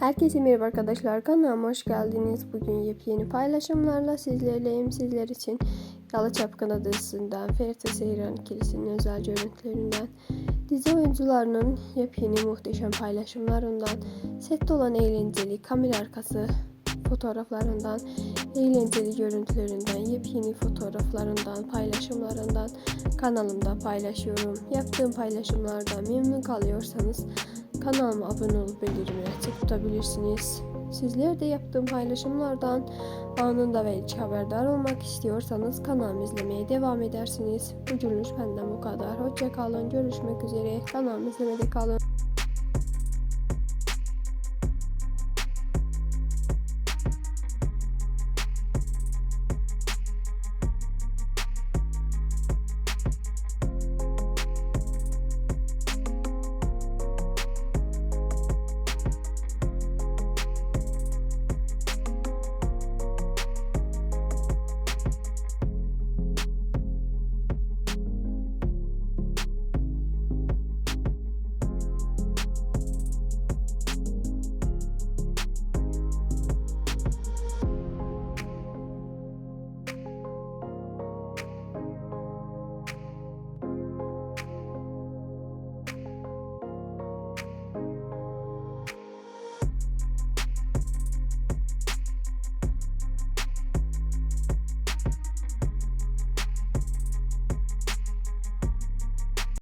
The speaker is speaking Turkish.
Herkese merhaba arkadaşlar kanalıma hoş geldiniz. Bugün yepyeni paylaşımlarla sizlerleyim. Sizler için Yalı Çapkın dizisinden Ferit Seyran ikilisinin özel görüntülerinden dizi oyuncularının yepyeni muhteşem paylaşımlarından sette olan eğlenceli kamera arkası fotoğraflarından eğlenceli görüntülerinden yepyeni fotoğraflarından paylaşımlarından kanalımda paylaşıyorum. Yaptığım paylaşımlardan memnun kalıyorsanız Kanalıma abone olup bildirimleri açık tutabilirsiniz. Sizler de yaptığım paylaşımlardan anında ve ilk haberdar olmak istiyorsanız kanalımı izlemeye devam edersiniz. Bugünlük benden bu kadar. Hoşça kalın. Görüşmek üzere. Kanalımı izlemede kalın.